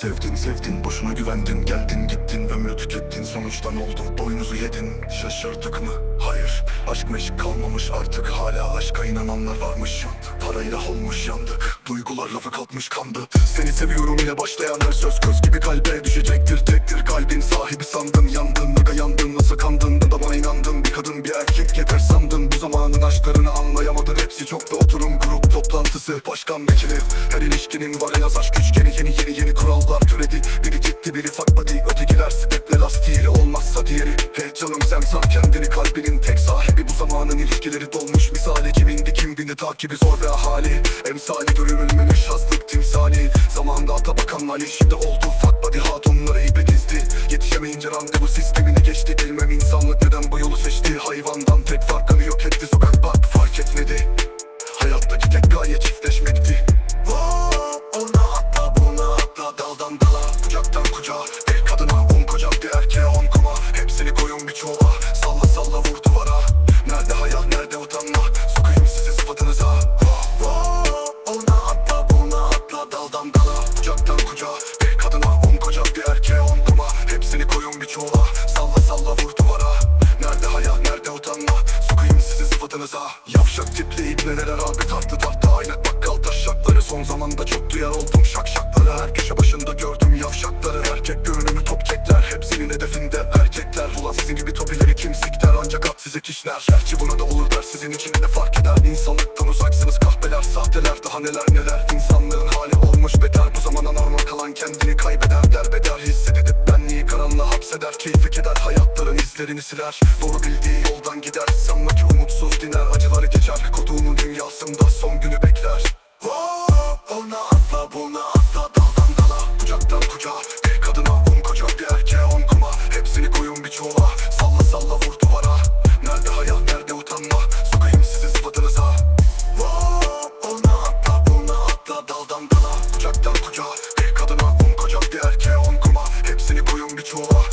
Sevdin sevdin boşuna güvendin Geldin gittin ömrü tükettin Sonuçta ne oldu? Boynuzu yedin Şaşırdık mı? Hayır Aşk meşk kalmamış artık Hala aşka inananlar varmış. Parayla olmuş yandık Duygular lafı kalkmış kandı. Seni seviyorum ile başlayan her söz Köz gibi kalbe toplantısı Başkan vekili. Her ilişkinin var en az aşk üçgeni Yeni yeni yeni kurallar türedi. Biri ciddi biri fuck Ötekiler steple lastiğiyle olmazsa diğeri. Hey canım sen sar kendini kalbinin tek sahibi. Bu zamanın ilişkileri dolmuş misali. Kimindi kim bindi takibi zor ve hali Emsali görülmemiş hazlık timsali. Zamanda ata bakanlar şimdi oldu. Fuck buddy hatunları ipe dizdi Yetişemeyince randevu sistemini geçti. Bilmem insanlık neden bu yolu seçti. Hayvandan tek sıfatınıza Yavşak tipli ibneler abi tarttı tarttı Aynet bakkal taşakları Son zamanda çok duyar oldum şak şakları. Her köşe başında gördüm yavşakları. Erkek görünümü top kekler Hepsinin hedefinde erkekler. Ulan sizin gibi topileri kim sikter Ancak at size kişner Gerçi buna da olur der. Sizin için ne fark eder. İnsanlıktan uzaksınız. Kahpeler sahteler. Daha neler neler. İnsanlığın hapseder Keyfi keder hayatların izlerini siler. Doğru bildiği yoldan gider Sanma ki umutsuz diner. Acıları geçer Koduğunun dünyasında son günü bekler. Oh, Ona atla buna atla daldan dala. Kucaktan kucağa bir kadına on koca bir erkeğe on kuma. Hepsini koyun bir çuvala Salla salla vur duvara. Nerede hayal nerede utanma? Sokayım sizi sıfatınıza. Oh, Ona atla buna atla daldan dala. Kucaktan kucağa bir kadına on koca bir erkeğe on kuma. Hepsini koyun bir çuvala